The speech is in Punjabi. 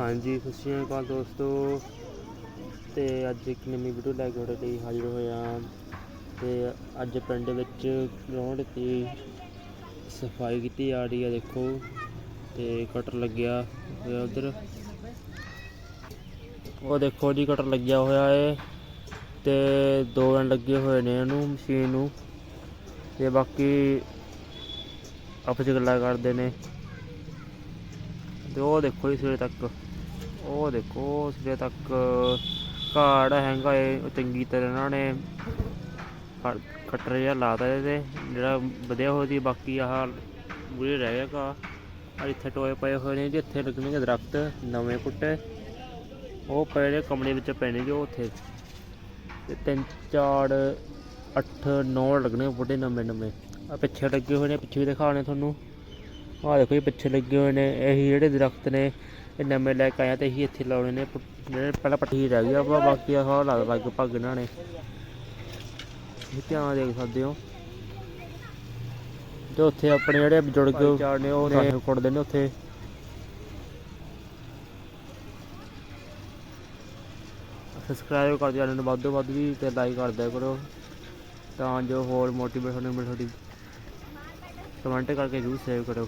ਹਾਂਜੀ, ਸਤਿ ਸ਼੍ਰੀ ਅਕਾਲ ਦੋਸਤੋ। ਤੇ ਅੱਜ ਇੱਕ ਨਵੀਂ ਵੀਡੀਓ ਲੈ ਕੇ ਤੁਹਾਡੇ ਲਈ ਹਾਜ਼ਰ ਹੋਇਆ। ਤੇ ਅੱਜ ਪਿੰਡ ਵਿੱਚ ਗਰਾਊਂਡ ਤੇ ਸਫ਼ਾਈ ਕੀਤੀ ਜਾ ਰਹੀ ਹੈ ਦੇਖੋ। ਤੇ ਕਟਰ ਲੱਗਿਆ ਹੋਇਆ ਉਧਰ। ਉਹ ਦੇਖੋ ਜੀ, ਕਟਰ ਲੱਗਿਆ ਹੋਇਆ ਏ। ਤੇ ਦੋ ਐਂ ਲੱਗੇ ਹੋਏ ਨੇ ਇਹਨੂੰ, ਮਸ਼ੀਨ ਨੂੰ। ਤੇ ਬਾਕੀ ਆਪਸ 'ਚ ਗੱਲਾਂ ਕਰਦੇ ਨੇ। ਤੇ ਉਹ ਦੇਖੋ ਜੀ ਸਿਰੇ ਤੱਕ। ਉਹ ਦੇਖੋ, ਸਿਰੇ ਤੱਕ ਕਾੜ ਹੈਗਾ ਏ ਚੰਗੀ ਤਰ੍ਹਾਂ ਇਹਨਾਂ ਨੇ ਕ- ਕਟਰ ਜਿਹਾ ਲਾਤਾ ਇਹਦੇ। ਤੇ ਜਿਹੜਾ ਵਧਿਆ ਹੋਇਆ ਸੀ, ਬਾਕੀ ਆਹ ਮੂਰੇ ਰਹਿ ਗਿਆ ਕਾ ਆ ਇੱਥੇ ਟੋਏ ਪਏ ਹੋਏ ਨੇ ਜਿੱਥੇ ਇੱਥੇ ਲੱਗਣਗੇ ਦਰਖਤ, ਨਵੇਂ ਪੁੱਟੇ। ਉਹ ਪਏ ਨੇ ਕਮਰੇ ਵਿੱਚ ਪਏ ਨੇ ਜੋ ਉੱਥੇ। ਤੇ ਤਿੰਨ, ਚਾਰ, ਅੱਠ, ਨੌ ਲੱਗਣੇ ਬੁੱਢੇ ਨਵੇਂ ਨਵੇਂ। ਆ ਪਿੱਛੇ ਲੱਗੇ ਹੋਏ ਨੇ, ਪਿੱਛੇ ਵੀ ਦਿਖਾਣੇ ਤੁਹਾਨੂੰ। ਆਹ ਦੇਖੋ ਜੀ, ਪਿੱਛੇ ਲੱਗੇ ਹੋਏ ਨੇ, ਇਹੀ ਜਿਹੜੇ ਦਰਖਤ ਨੇ। ਇਹ ਨਵੇਂ ਲੈ ਕੇ ਆਇਆ ਤੇ ਇਹੀ ਇੱਥੇ ਲਾਉਣੇ ਨੇ ਜਿਹੜੇ ਪਹਿਲਾਂ ਪੱਠੀ ਰਹਿ ਗਈ ਆ ਵਾ ਬਾਕੀ ਆਹ ਲੱਗ ਲਗਭਗ ਇਹਨਾਂ ਨੇ। ਇਹ ਧਿਆਨ ਦੇਖ ਸਕਦੇ ਹੋ। ਤੇ ਉੱਥੇ ਆਪਣੇ ਜਿਹੜੇ ਬਜ਼ੁਰਗ ਚਾਰ ਨੇ ਉਹ ਨੇ ਕੁੱਟਦੇ ਨੇ ਉੱਥੇ। ਸਬਸਕ੍ਰਾਈਬ ਕਰ ਦਿਓ ਨੂੰ ਵੱਧ ਤੋਂ ਵੱਧ ਵੀ ਤੇ ਲਾਈਕ ਕਰ ਦਿਆ ਕਰੋ। ਤਾਂ ਜੋ ਹੋਰ ਮੋਟੀਵੇਸ਼ਨ ਮਿਲੇ ਤੁਹਾਡੀ ਕਮੈਂਟ ਕਰਕੇ ਜ਼ਰੂਰ ਸੇਵ ਕਰੋ